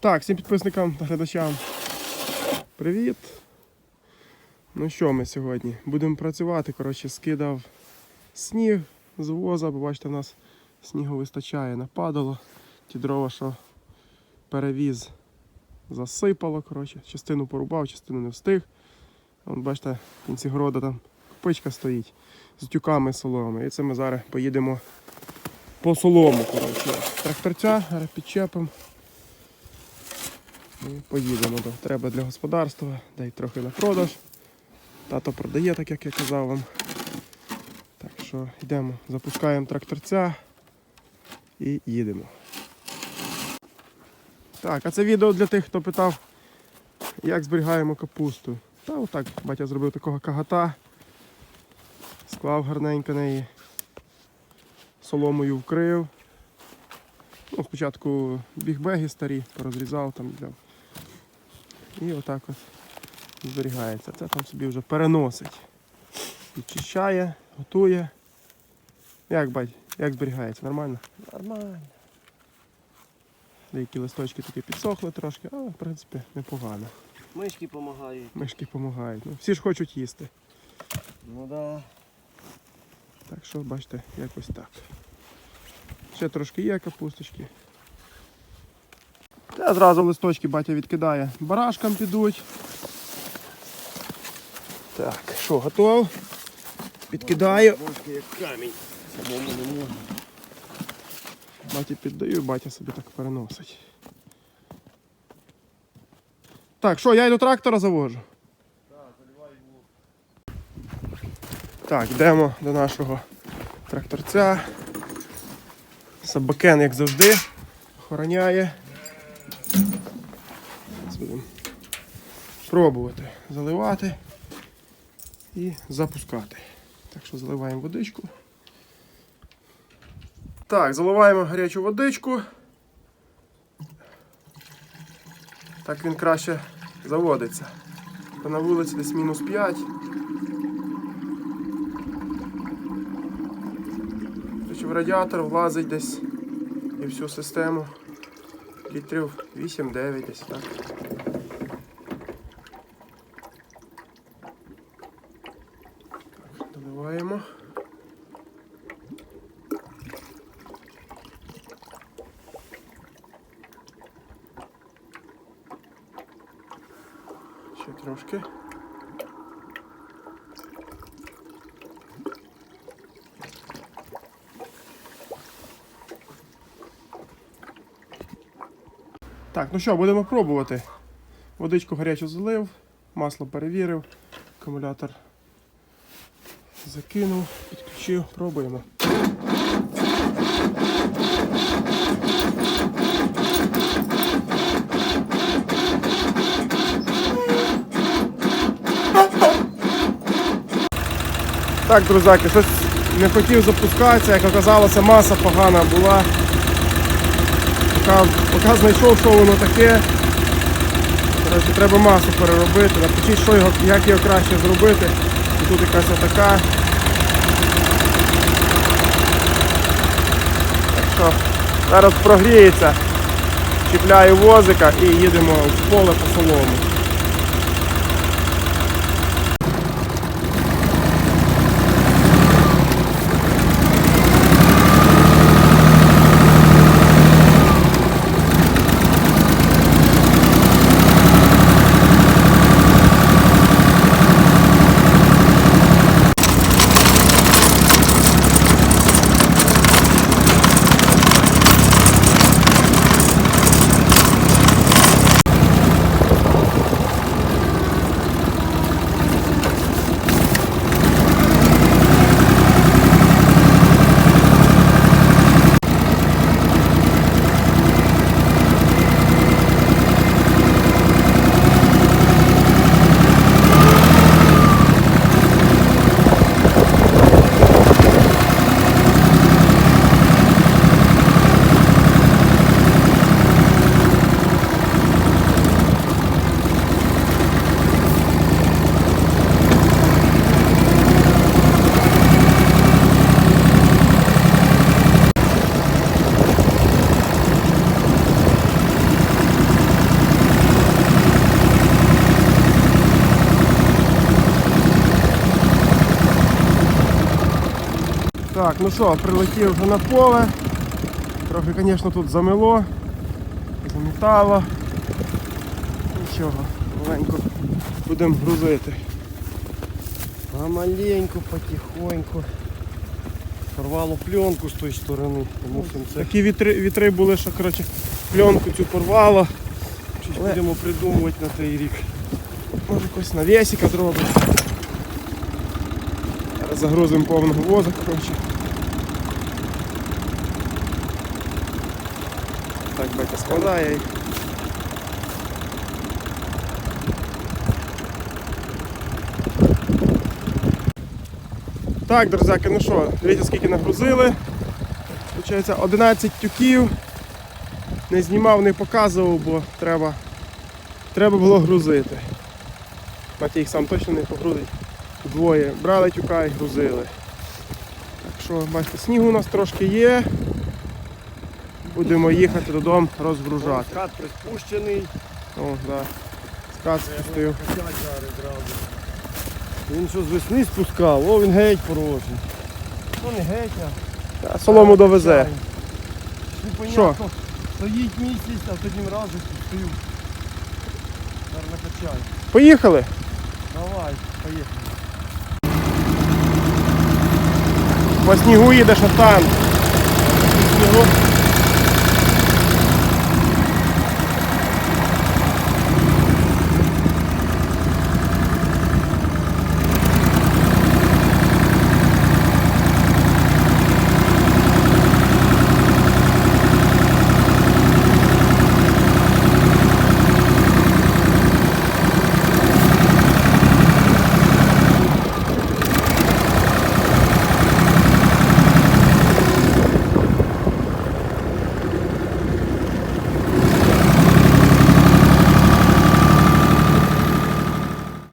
Так, всім підписникам та глядачам. Привіт! Ну що ми сьогодні? Будемо працювати. Коротше, скидав сніг з воза, бо бачите, в нас снігу вистачає, нападало. Ті дрова, що перевіз, засипало. Коротше. Частину порубав, частину не встиг. Вон, бачите, в кінці города там копичка стоїть з тюками соломи. І це ми зараз поїдемо по солому. Коротше. Тракторця, підчепимо. І поїдемо. до- Треба для господарства, да й трохи на продаж. Тато продає, так як я казав вам. Так що йдемо, запускаємо тракторця і їдемо. Так, а це відео для тих, хто питав, як зберігаємо капусту. Та отак, батя зробив такого кагата, склав гарненько неї, соломою вкрив. Ну, спочатку бігбеги старі, порозрізав там для. І отак от зберігається. Це там собі вже переносить. Відчищає, готує. Як бать, як зберігається? Нормально? Нормально. Деякі листочки такі підсохли трошки, але в принципі непогано. Мишки допомагають. Мишки допомагають. Ну, всі ж хочуть їсти. Ну да. Так що бачите, якось так. Ще трошки є капусточки. Зразу листочки батя відкидає. Барашкам підуть. Так, що, готов? Підкидаю. Бочки як камінь. Самому не можна. Батя піддаю, батя собі так переносить. Так, що, я й до трактора завожу? Так, йдемо до нашого тракторця. Собакен, як завжди, охороняє. Будемо пробувати заливати і запускати. Так що заливаємо водичку. Так, заливаємо гарячу водичку. Так він краще заводиться. Бо на вулиці десь мінус 5. Короче, в радіатор влазить десь і всю систему. Літрів 8-9 десь так. Так. Ще трошки. Так, ну що, будемо пробувати. Водичку гарячу залив, масло перевірив, акумулятор закинув, підключив, пробуємо. Так, друзяки, щось не хотів запускатися, як оказалося, маса погана була. Поки, поки знайшов, що воно таке. Коротше, треба масу переробити. Напишіть, що його, як його краще зробити. І тут якась отака. Так що зараз прогріється. Чіпляю возика і їдемо в поле по солому. Так, ну що, прилетів вже на поле. Трохи, звісно, тут замело, замітало. Нічого, маленько будемо грузити. А маленько, потихоньку. Порвало пленку з тої сторони. Мусимо це Такі вітри, вітри були, що коротше, пленку цю порвало. щось Але- будемо придумувати на той рік. Може якось навісика зробимо. Загрузимо повного воза, коротше. Так, батя складає. Так, друзяки, ну що, дивіться скільки нагрузили. Получається 11 тюків. Не знімав, не показував, бо треба, треба було грузити. Матій їх сам точно не погрузить. Двоє брали тюка і грузили. Так що, бачите, снігу у нас трошки є. Будемо їхати додому розгружати. Скат приспущений. О, да. Скат спустив. Він що з весни спускав, о він геть порожній. Ну не геть, а. Та, Солому довезе. Непонятно. Стоїть місяць, а тоді разу спустив. Зараз накачаю. Поїхали! Давай, поїхали. По снігу їдеш, а там. Снігу.